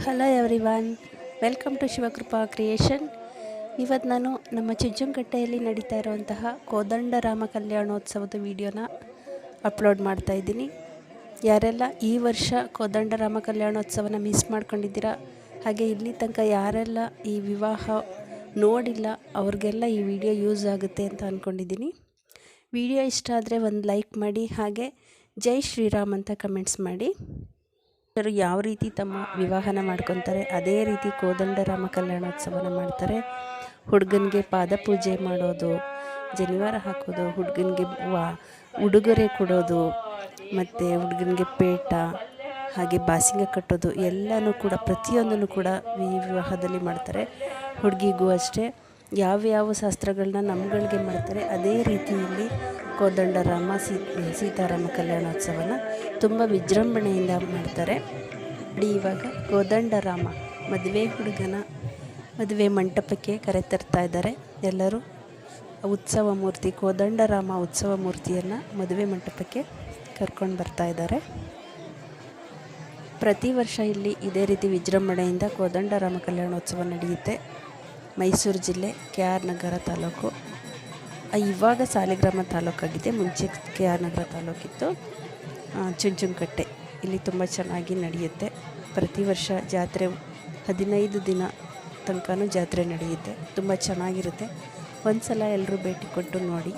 Hello everyone welcome to Shivakrupa creation ಇವತ್ತು ನಾನು ನಮ್ಮ ಚುಂಚುಂಕಟ್ಟೆಯಲ್ಲಿ ನಡೀತಾ ಇರುವಂತಹ ಕೋದಂಡರಾಮ ಕಲ್ಯಾಣೋತ್ಸವದ ವಿಡಿಯೋನ ಅಪ್ಲೋಡ್ ಮಾಡ್ತಾ ಇದ್ದೀನಿ. ಯಾರೆಲ್ಲ ಈ ವರ್ಷ ಕೋದಂಡರಾಮ ಕಲ್ಯಾಣೋತ್ಸವನ ಮಿಸ್ ಮಾಡ್ಕೊಂಡಿದ್ದೀರಾ ಹಾಗೆ ಇಲ್ಲಿ ತನಕ ಯಾರೆಲ್ಲ ಈ ವಿವಾಹ ನೋಡಿಲ್ಲ, ಅವ್ರಿಗೆಲ್ಲ ಈ ವಿಡಿಯೋ ಯೂಸ್ ಆಗುತ್ತೆ ಅಂತ ಅಂದ್ಕೊಂಡಿದ್ದೀನಿ ವಿಡಿಯೋ ಇಷ್ಟ ಆದರೆ ಒಂದು ಲೈಕ್ ಮಾಡಿ, ಹಾಗೆ ಜೈ ಶ್ರೀರಾಮ್ ಅಂತ ಕಮೆಂಟ್ಸ್ ಮಾಡಿ. ಅವರು ಯಾವ ರೀತಿ ತಮ್ಮ ವಿವಾಹನ ಮಾಡ್ಕೊತಾರೆ, ಅದೇ ರೀತಿ ಕೋದಂಡರಾಮ ಕಲ್ಯಾಣೋತ್ಸವನ ಮಾಡ್ತಾರೆ. ಹುಡುಗನಿಗೆ ಪಾದಪೂಜೆ ಮಾಡೋದು, ಜನಿವಾರ ಹಾಕೋದು, ಹುಡುಗನಿಗೆ ವಾ, ಉಡುಗೊರೆ ಕೊಡೋದು, ಮತ್ತು ಹುಡುಗನಿಗೆ ಪೇಟ ಹಾಗೆ ಬಾಸಿಂಗ ಕಟ್ಟೋದು ಎಲ್ಲನೂ ಕೂಡ, ಪ್ರತಿಯೊಂದನ್ನು ಕೂಡ ವಿವಾಹದಲ್ಲಿ ಮಾಡ್ತಾರೆ. ಹುಡುಗಿಗೂ ಅಷ್ಟೇ. ಯಾವ್ಯಾವ ಶಾಸ್ತ್ರಗಳನ್ನ ನಮ್ಗಳಿಗೆ ಮಾಡ್ತಾರೆ, ಅದೇ ರೀತಿಯಲ್ಲಿ ಕೋದಂಡರಾಮ ಸೀ, ಸೀತಾರಾಮ ಕಲ್ಯಾಣೋತ್ಸವನ ತುಂಬ ವಿಜೃಂಭಣೆಯಿಂದ ಮಾಡ್ತಾರೆ. ಇವಾಗ ಕೋದಂಡರಾಮ ಮದುವೆ ಹುಡುಗನ ಮದುವೆ ಮಂಟಪಕ್ಕೆ ಕರೆತರ್ತಾ ಇದ್ದಾರೆ. ಎಲ್ಲರೂ ಉತ್ಸವ ಮೂರ್ತಿ ಕೋದಂಡರಾಮ ಉತ್ಸವ ಮೂರ್ತಿಯನ್ನು ಮದುವೆ ಮಂಟಪಕ್ಕೆ ಕರ್ಕೊಂಡು ಬರ್ತಾ ಇದ್ದಾರೆ. ಪ್ರತಿ ವರ್ಷ ಇಲ್ಲಿ ಇದೇ ರೀತಿ ವಿಜೃಂಭಣೆಯಿಂದ ಕೋದಂಡರಾಮ ಕಲ್ಯಾಣೋತ್ಸವ ನಡೆಯುತ್ತೆ. ಮೈಸೂರು ಜಿಲ್ಲೆ ಕೆ ಆರ್ ನಗರ ತಾಲೂಕು. ಇವಾಗ ಸಾಲಿಗ್ರಾಮ ತಾಲೂಕಾಗಿದೆ ಮುಂಚೆ ಕೆ ಆರ್ ನಗರ ತಾಲೂಕಿತ್ತು ಚುಂಚುಂಕಟ್ಟೆ ಇಲ್ಲಿ ತುಂಬ ಚೆನ್ನಾಗಿ ನಡೆಯುತ್ತೆ. ಪ್ರತಿ ವರ್ಷ ಜಾತ್ರೆ ಹದಿನೈದು ದಿನ ತನಕನೂ ಜಾತ್ರೆ ನಡೆಯುತ್ತೆ. ತುಂಬ ಚೆನ್ನಾಗಿರುತ್ತೆ. ಒಂದು ಸಲ ಎಲ್ಲರೂ ಭೇಟಿ ಕೊಟ್ಟು ನೋಡಿ.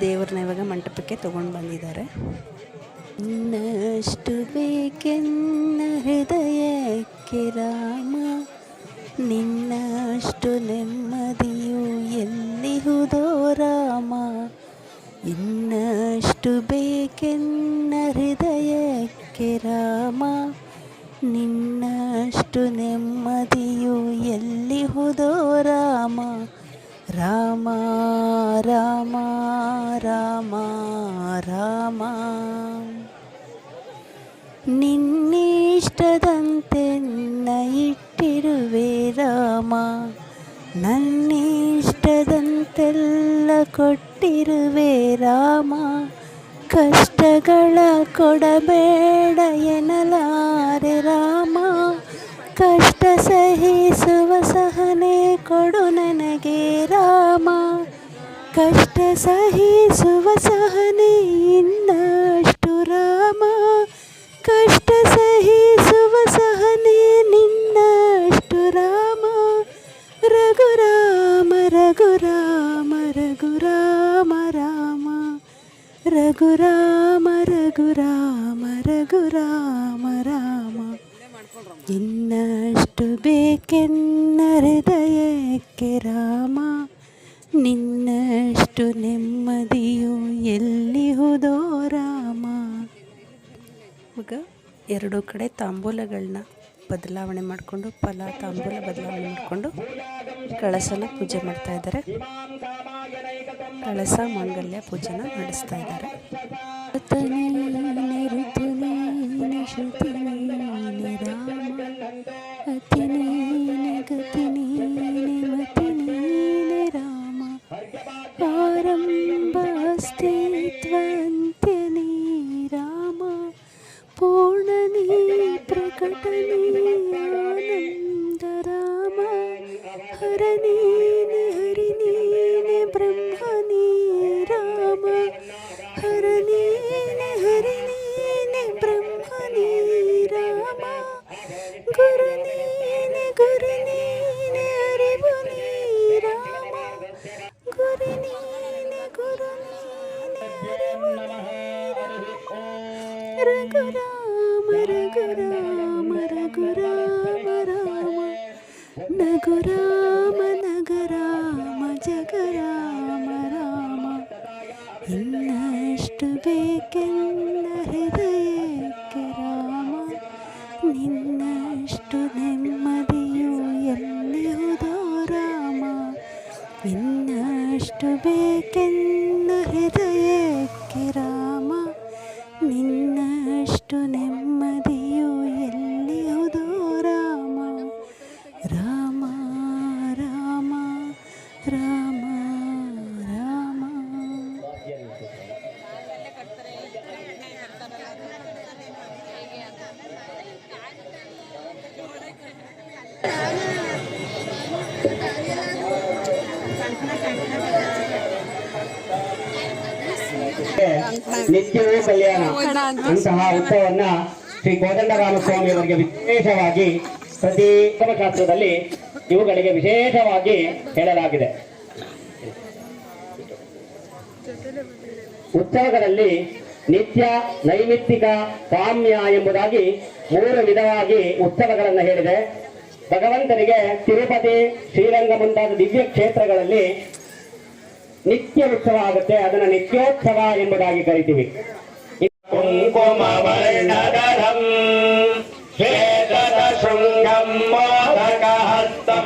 ದೇವ್ರನ್ನ ಇವಾಗ ಮಂಟಪಕ್ಕೆ ತೊಗೊಂಡು ಬಂದಿದ್ದಾರೆ. ಇನ್ನಷ್ಟು ಬೇಕೆನ್ನ ಹೃದಯಕ್ಕೆ ರಾಮ, ನಿನ್ನಷ್ಟು ನೆಮ್ಮದಿಯು ಎಲ್ಲಿಹುದೋ ರಾಮ. ಇನ್ನಷ್ಟು ಬೇಕೆನ್ನ ಹೃದಯಕ್ಕೆ ರಾಮ, ನಿನ್ನಷ್ಟು ನೆಮ್ಮದಿಯು ಎಲ್ಲಿಹುದೋ ರಾಮ. ರಾಮ ರಾಮ ರಾಮ ರಾಮ ನಿನ್ನಿಷ್ಟದಂತೆನ್ನ ಇಟ್ಟಿರುವೆ ರಾಮ ನನ್ನಿಷ್ಟದಂತೆಲ್ಲ ಕೊಟ್ಟಿರುವೆ ರಾಮ ಕಷ್ಟಗಳ ಕೊಡಬೇಡ ಎನ್ನಲಾರೆ ರಾಮ ಕಷ್ಟ ಸಹಿಸುವ ಸಹನೆ ಕೊಡು ನನಗೆ ರಾಮ. ಕಷ್ಟ ಸಹಿಸುವ ಸಹನೆ ಇನ್ನಷ್ಟು ರಾಮ. ಕಷ್ಟ ಸಹಿಸುವ ಸಹನೆ ನಿನ್ನಷ್ಟು ರಾಮ. ರಘುರಾಮ ರಘುರಾಮ ರಘುರಾಮ ರಾಮ ರಘುರಾಮ ರಘುರಾಮ ರಘುರಾಮ ರಾಮ. ಇನ್ನಷ್ಟು ಬೇಕೆನ್ನ ಹೃದಯಕ್ಕೆ ರಾಮ ನಿನ್ನಷ್ಟು ನೆಮ್ಮದಿಯು ಎಲ್ಲಿಹುದೋ ರಾಮ. ಮಗ ಎರಡೂ ಕಡೆ ತಾಂಬೂಲಗಳನ್ನ ಬದಲಾವಣೆ ಮಾಡಿಕೊಂಡು ಫಲ ತಾಂಬೂಲ ಬದಲಾವಣೆ ಮಾಡಿಕೊಂಡು ಕಳಸನ ಪೂಜೆ ಮಾಡ್ತಾ ಇದ್ದಾರೆ. ಕಳಸ ಮಾಂಗಲ್ಯ ಪೂಜೆನ ನಡೆಸ್ತಾ ಇದ್ದಾರೆ. നമസ്തേ ത്വന്ത്യനീ രാമ പൂർണനീ പ്രകടനീയാനന്ദരാമ ഹരണീനി ഹരിനീനി ബ്രഹ്മനീ രാമ ഹരണീനി ഹരിനീനി ബ്രഹ്മനീ രാമ ഗുരുനീനി ഗുരുനീ ರಾಮ ರಘುರಾಮ ರಘುರಾಮ ರಘುರಾಮ ರಾಮ ನಗುರಾಮ ನಗರಾಮ ಜಗರಾಮ ರಾಮ ಇನ್ನಷ್ಟು ಬೇಕೆನ್ನ ಹೃದಯಕ್ಕೆ ರಾಮ ನಿನ್ನಷ್ಟು ನೆಮ್ಮದಿಯು ಎಲ್ಲಿಹುದೋ ರಾಮ ಇನ್ನಷ್ಟು ಬೇಕೆನ್ನ ಹೃದಯಕ್ಕೆ ರಾಮ ನಿತ್ಯವೂ ಕಲ್ಯಾಣ. ಅಂತಹ ಉತ್ಸವವನ್ನ ಶ್ರೀ ಕೋದಂಡರಾಮಸ್ವಾಮಿ ಅವರಿಗೆ ವಿಶೇಷವಾಗಿ ಪ್ರತಿ ಶಾಸ್ತ್ರದಲ್ಲಿ ಇವುಗಳಿಗೆ ವಿಶೇಷವಾಗಿ ಹೇಳಲಾಗಿದೆ. ಉತ್ಸವಗಳಲ್ಲಿ ನಿತ್ಯ ನೈಮಿತ್ತಿಕ ಕಾಮ್ಯ ಎಂಬುದಾಗಿ ಮೂರು ವಿಧವಾಗಿ ಉತ್ಸವಗಳನ್ನು ಹೇಳಿದೆ. ಭಗವಂತನಿಗೆ ತಿರುಪತಿ ಶ್ರೀರಂಗ ಮುಂತಾದ ದಿವ್ಯ ಕ್ಷೇತ್ರಗಳಲ್ಲಿ ನಿತ್ಯ ಉತ್ಸವ ಆಗುತ್ತೆ ಅದನ್ನ ನಿತ್ಯೋತ್ಸವ ಎಂಬುದಾಗಿ ಕರಿತೀವಿ ಕುಂಕುಮವರ್ಣದರಂ ಶ್ವೇತದ ಶೃಂಗಂ ಮೋದಕಹಸ್ತಂ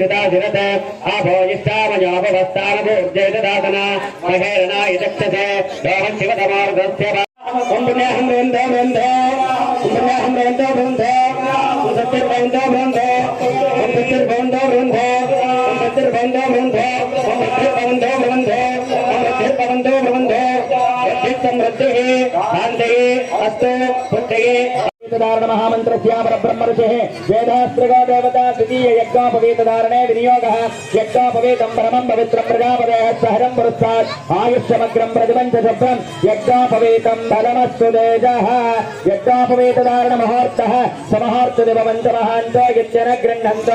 कृतादिरत आभोजिष्टामजापवस्तानभोर्जेददातन महेरणा यजक्षसे लोहशिवतमार्गस्य कुम्भन्याहं वृन्दो वृन्दो कुम्भन्याहं वृन्दो वृन्दो कुम्भतिर्वृन्दो वृन्दो कुम्भतिर्वृन्दो वृन्दो कुम्भतिर्वृन्दो वृन्दो कुम्भतिर्वृन्दो वृन्दो कुम्भतिर्वृन्दो वृन्दो समृद्धिः शान्तिः अस्तु पुष्टये धारण महामंत्र ब्रह्म महामन्त्रस्यापरब्रह्मरुचेः वेदास्त्रगा देवता द्वितीय यज्ञोपवीतधारणे विनियोगः। यज्ञोपवीतं परमं पवित्रं प्रजापदेः सहरं पुरस्तात्। आयुष्यमग्रं प्रतिपञ्चशब्दं यज्ञोपवीतं फलमस्तु समहार्थ दिव पंच महांत यज्ञन गृहंत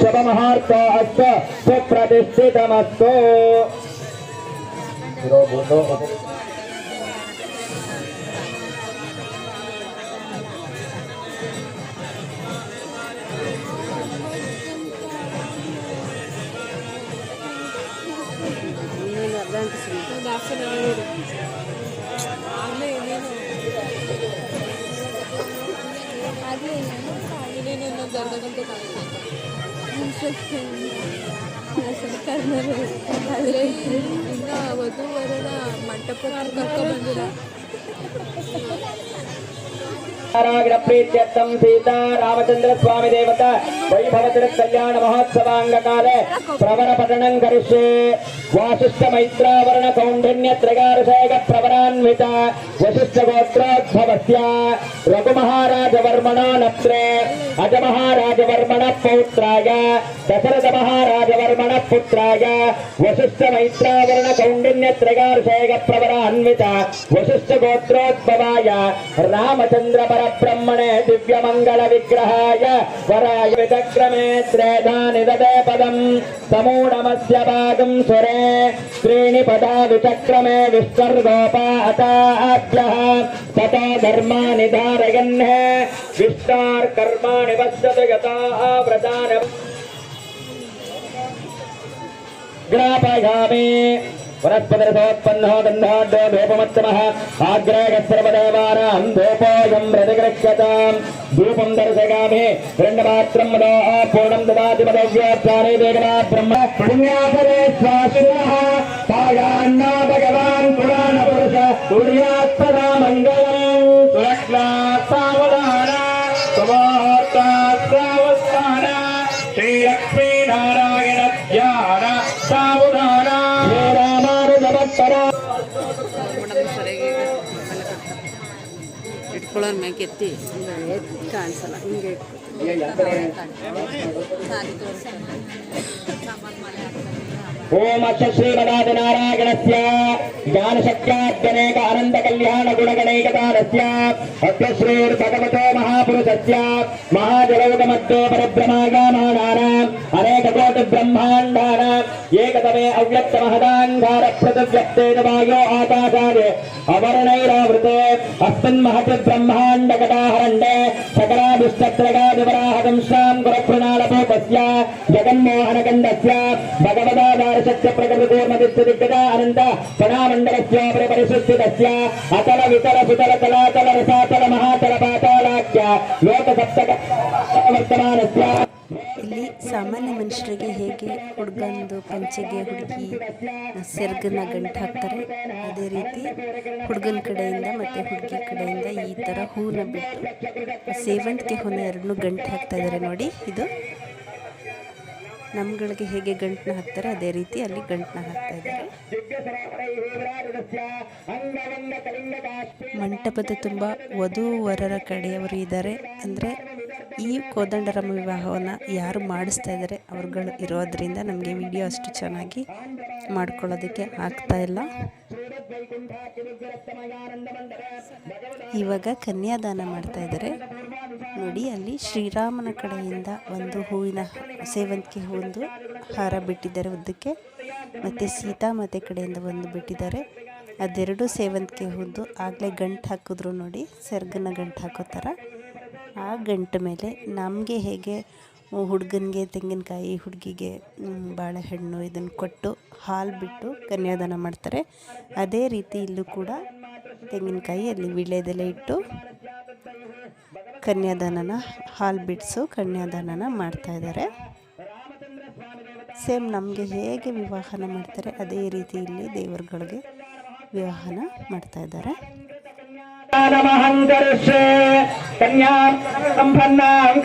गृह्णन्तो महार्थ अस्त सुप्रतिष्ठितमस्तु రాస్తున్నాడు నేను. జరగదంటే అసలు కర్ణలు ఇంకా వధు వరుణ మంటపం కక్క మందిరా నారాయణ ప్రీత్యర్థం సీతా రామచంద్ర స్వామి దేవత వైభవతుల కళ్యాణ మహోత్సవాంగకాలే. ప్రవర పఠనం కరిష్యే. వాసిష్ఠ మైత్రావరణ కౌండన్య త్రిగారసేక ప్రవరాన్విత. వశిష్ఠ గోత్రోద్భవస్య. రఘుమహారాజవర్మణ నత్రే అజమహారాజవర్మణ పౌత్రాయ దశరథ మహారాజవర్మణ పుత్రాయ వశిష్ఠ మైత్రావరణ కౌండిన్య త్రిగారసేక ప్రవరాన్విత. వశిష్ఠ గోత్రోద్భవాయ. రామచంద్ర ब्रह्मणे दिव्य मंगल विग्रहाय वराय विदक्रमे त्रेधानिददे पदम् समूढमस्य भागम् सुरे त्रीणि पदा विचक्रमे विस्वर्गोपा अताभ्यः ततो धर्माणि धारयन्हे विस्तार कर्माणि पश्यतु गताः व्रतानि ग्रापयामि। పునఃపదర్భోత్పన్నో గంధాడ్డో ధూపమత్తమః ఆగ్రేగసర్వదేవానాం ధూపోయం ప్రతిగృహ్యతాం ధూపం దర్శగామి రెండమాత్రం మనోహ పూర్ణం దదాతి మదవ్యాప్తాని దేగనా బ్రహ్మ పుణ్యాసరే స్వాసినః సురక్షా ಇಟ್ಕೊಳ್ಳೋರ್ ಎತ್ತಿ ಎತ್ತಿ ಕಾಣಿಸಲ್ಲ ಹಿಂಗೆ ఓం అచ్చ శ్రీమదాది నారాయణస్య జ్ఞానశక్త్యాత్మనేక అనంత కళ్యాణ గుణగణైకతారస్య అగ్రశ్రేర్ భగవతో మహాపురుషస్య మహాజలౌకమద్దో పరబ్రహ్మాగామానాన అనేక కోటి బ్రహ్మాండాన ఏకతమే అవ్యక్త మహదాంధార ప్రతివ్యక్తేన వాయో ఆకాశాది అవర్ణైరావృతే అస్మిన్ మహతి బ్రహ్మాండ కటాహరణే सकलादिष्टप्रगादिवराहगंसां गुरप्रणालपो तस्य जगन्मोहनगण्डस्य भगवदादारशस्य प्रकृतिकूर्मदिष्टदिग्गदा अनन्त प्रणामण्डलस्य प्रपरिशुद्धितस्य अतल वितल सुतल कलातल रसातल महातल पातालाख्य लोकसप्तक वर्तमानस्य ಇಲ್ಲಿ ಸಾಮಾನ್ಯ ಮನುಷ್ಯರಿಗೆ ಹೇಗೆ ಹುಡುಗಂದು ಪಂಚೆಗೆ ಹುಡುಗಿ ಸೆರ್ಗನ್ನ ಗಂಟು ಹಾಕ್ತಾರೆ, ಅದೇ ರೀತಿ ಹುಡುಗನ ಕಡೆಯಿಂದ ಮತ್ತು ಹುಡುಗಿ ಕಡೆಯಿಂದ ಈ ಥರ ಹೂವನ್ನ ಬಿಟ್ಟು ಸೇವಂತಿಗೆ ಹೂನ ಎರಡನ್ನೂ ಗಂಟು ಹಾಕ್ತಾ ಇದ್ದಾರೆ ನೋಡಿ. ಇದು ನಮ್ಗಳಿಗೆ ಹೇಗೆ ಗಂಟನ್ನ ಹಾಕ್ತಾರೆ, ಅದೇ ರೀತಿ ಅಲ್ಲಿ ಗಂಟನ್ನ ಹಾಕ್ತಾ ಇದ್ದಾರೆ ಮಂಟಪದ ತುಂಬ ವಧು ವರರ ಕಡೆಯವರು ಇದ್ದಾರೆ ಅಂದರೆ ಈ ಕೋದಂಡರಾಮ ವಿವಾಹವನ್ನು ಯಾರು ಮಾಡಿಸ್ತಾ ಇದ್ದಾರೆ ಅವ್ರುಗಳು ಇರೋದ್ರಿಂದ ನಮಗೆ ವಿಡಿಯೋ ಅಷ್ಟು ಚೆನ್ನಾಗಿ ಮಾಡ್ಕೊಳ್ಳೋದಕ್ಕೆ ಆಗ್ತಾ ಇಲ್ಲ. ಇವಾಗ ಕನ್ಯಾದಾನ ಮಾಡ್ತಾ ಇದ್ದಾರೆ ನೋಡಿ, ಅಲ್ಲಿ ಶ್ರೀರಾಮನ ಕಡೆಯಿಂದ ಒಂದು ಹೂವಿನ ಸೇವಂತಿಗೆ ಹೂವೊಂದು ಹಾರ ಬಿಟ್ಟಿದ್ದಾರೆ ಉದ್ದಕ್ಕೆ. ಮತ್ತು ಸೀತಾಮಾತೆ ಕಡೆಯಿಂದ ಒಂದು ಬಿಟ್ಟಿದ್ದಾರೆ. ಅದೆರಡು ಸೇವಂತಿಗೆ ಹೂದು ಆಗಲೇ ಗಂಟು ಹಾಕಿದ್ರು ನೋಡಿ, ಸೆರ್ಗನ ಗಂಟು ಹಾಕೋ ಥರ. ಆ ಗಂಟು ಮೇಲೆ ನಮಗೆ ಹೇಗೆ ಹುಡುಗನಿಗೆ, ತೆಂಗಿನಕಾಯಿ ಹುಡುಗಿಗೆ ಬಾಳೆಹಣ್ಣು ಇದನ್ನು ಕೊಟ್ಟು ಹಾಲು ಬಿಟ್ಟು ಕನ್ಯಾದಾನ ಮಾಡ್ತಾರೆ. ಅದೇ ರೀತಿ ಇಲ್ಲೂ ಕೂಡ ತೆಂಗಿನಕಾಯಿ ಅಲ್ಲಿ ವೀಳ್ಯದೆಲೆ ಇಟ್ಟು ಕನ್ಯಾದಾನನ ಹಾಲು ಬಿಡಿಸು, ಕನ್ಯಾದಾನನ ಮಾಡ್ತಾ ಇದ್ದಾರೆ ಸೇಮ್ ನಮಗೆ ಹೇಗೆ ವಿವಾಹನ ಮಾಡ್ತಾರೆ, ಅದೇ ರೀತಿ ಇಲ್ಲಿ ದೇವರುಗಳಿಗೆ ವಿವಾಹನ ಮಾಡ್ತಾ ज्ञानमहङ्कर्षे कन्या सम्पन्नां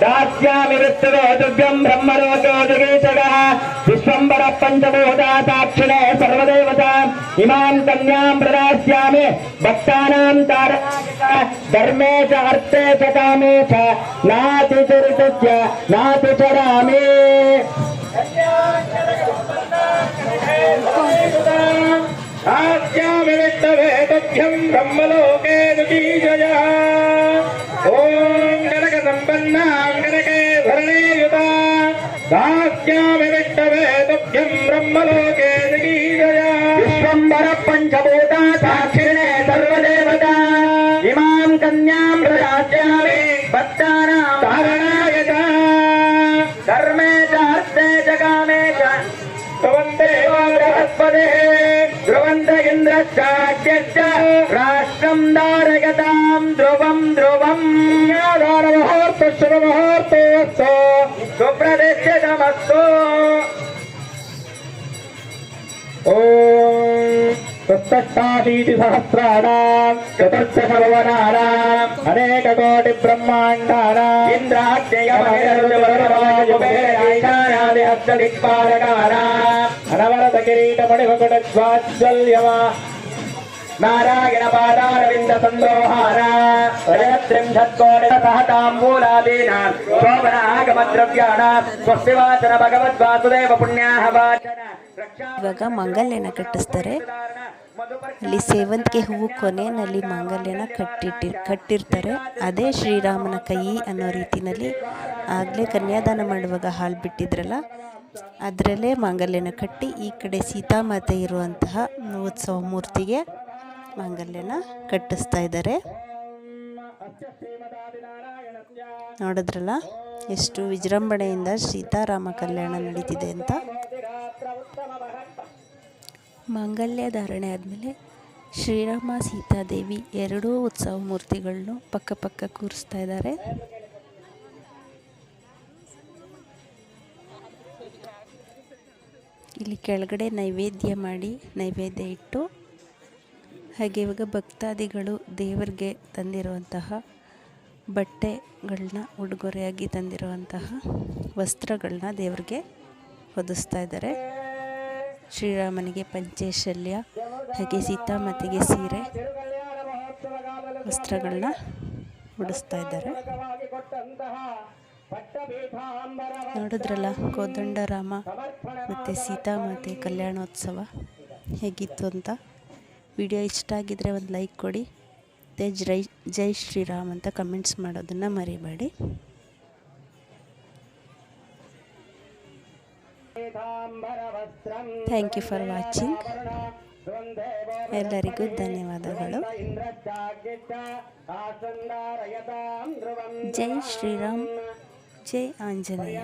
दास्यामि ब्रह्म द्रव्यम् ब्रह्मलोको दुर्गेशकः विश्वम्बर पञ्चभूताक्षिणे सर्वदेवता इमाम् कन्याम् प्रदास्यामि भक्तानाम् धर्मे च, अर्थे च, कामे च नातिचरितस्य ఆద్యామిత్తవే తథ్యం బ్రహ్మలోకే జయ ఓం గణక సంపన్నాం గణకే భరణే యుత దాస్యామిత్తవే తథ్యం జయ విశ్వంబర పంచభూత సాక్షిణే ध्रुवन्त इन्द्रश्चाद्यश्च राष्ट्रम् धारयताम् ध्रुवम् ध्रुवम् मुहूर्त शुभमुहूर्तोऽस्तु सुप्रदिश्यतमस्तु ॐ तत्तष्टाशीतिसहस्राणाम् चतुर्थसर्वनानाम् अनेककोटिब्रह्माण्डानाम् इन्द्राग्नेयमहेरवायुभेरायणादि हस्तदिक्पालकानाम् ಹರವರದ ಕಿರೀಟ ಮಣಿಮಕುಟ ಸ್ವಾಜ್ವಲ್ಯವ ನಾರಾಯಣ ಪಾದಾರವಿಂದ ಸಂದೋಹಾರ ರಜತ್ರಿಂಧತ್ಕೋಣ ಸಹತಾಂಬೂಲಾದೀನ ಶೋಭನ ಆಗಮ ದ್ರವ್ಯಾಣ ಸ್ವಸ್ತಿವಾಚನ ಭಗವದ್ ವಾಸುದೇವ ಪುಣ್ಯಾಹ ವಾಚನ ಇವಾಗ ಮಂಗಲ್ಯನ ಕಟ್ಟಿಸ್ತಾರೆ. ಅಲ್ಲಿ ಸೇವಂತಿಗೆ ಹೂವು ಕೊನೆಯಲ್ಲಿ ಮಂಗಲ್ಯನ ಕಟ್ಟಿಟ್ಟಿ ಕಟ್ಟಿರ್ತಾರೆ. ಅದೇ ಶ್ರೀರಾಮನ ಕೈ ಅನ್ನೋ ರೀತಿಯಲ್ಲಿ ಆಗಲೇ ಕನ್ಯಾದಾನ ಮಾಡುವಾಗ ಹಾಲು ಬಿಟ್ಟಿದ್ರಲ್ಲ ಅದರಲ್ಲೇ ಮಾಂಗಲ್ಯನ ಕಟ್ಟಿ ಈ ಕಡೆ ಸೀತಾಮಾತೆ ಇರುವಂತಹ ಉತ್ಸವ ಮೂರ್ತಿಗೆ ಮಾಂಗಲ್ಯನ ಕಟ್ಟಿಸ್ತಾ ಇದ್ದಾರೆ. ನೋಡಿದ್ರಲ್ಲ, ಎಷ್ಟು ವಿಜೃಂಭಣೆಯಿಂದ ಸೀತಾರಾಮ ಕಲ್ಯಾಣ ನಡೀತಿದೆ ಅಂತ. ಮಾಂಗಲ್ಯ ಧಾರಣೆ ಆದಮೇಲೆ ಶ್ರೀರಾಮ ಸೀತಾದೇವಿ ಎರಡೂ ಉತ್ಸವ ಮೂರ್ತಿಗಳನ್ನು ಪಕ್ಕ ಪಕ್ಕ ಕೂರಿಸ್ತಾ ಇದ್ದಾರೆ. ಇಲ್ಲಿ ಕೆಳಗಡೆ ನೈವೇದ್ಯ ಮಾಡಿ ನೈವೇದ್ಯ ಇಟ್ಟು, ಹಾಗೆ ಇವಾಗ ಭಕ್ತಾದಿಗಳು ದೇವರಿಗೆ ತಂದಿರುವಂತಹ ಬಟ್ಟೆಗಳನ್ನ ಉಡುಗೊರೆಯಾಗಿ ತಂದಿರುವಂತಹ ವಸ್ತ್ರಗಳನ್ನ ದೇವರಿಗೆ ಹೊದಿಸ್ತಾ ಇದ್ದಾರೆ. ಶ್ರೀರಾಮನಿಗೆ ಪಂಚೇಶಲ್ಯ, ಹಾಗೆ ಸೀತಾಮಾತೆಗೆ ಸೀರೆ ವಸ್ತ್ರಗಳನ್ನ ಉಡಿಸ್ತಾ ಇದ್ದಾರೆ. ನೋಡಿದ್ರಲ್ಲ ಕೋದಂಡರಾಮ ಮತ್ತು ಸೀತಾಮಾತೆ ಕಲ್ಯಾಣೋತ್ಸವ ಹೇಗಿತ್ತು ಅಂತ? ವಿಡಿಯೋ ಇಷ್ಟ ಆಗಿದ್ದರೆ ಒಂದು ಲೈಕ್ ಕೊಡಿ. ಮತ್ತು ಜೈ ಜೈ ಶ್ರೀರಾಮ್ ಅಂತ ಕಮೆಂಟ್ಸ್ ಮಾಡೋದನ್ನು ಮರಿಬೇಡಿ. ಥ್ಯಾಂಕ್ ಯು ಫಾರ್ ವಾಚಿಂಗ್ ಎಲ್ಲರಿಗೂ ಧನ್ಯವಾದಗಳು. ಜೈ ಶ್ರೀರಾಮ್. जय आंजने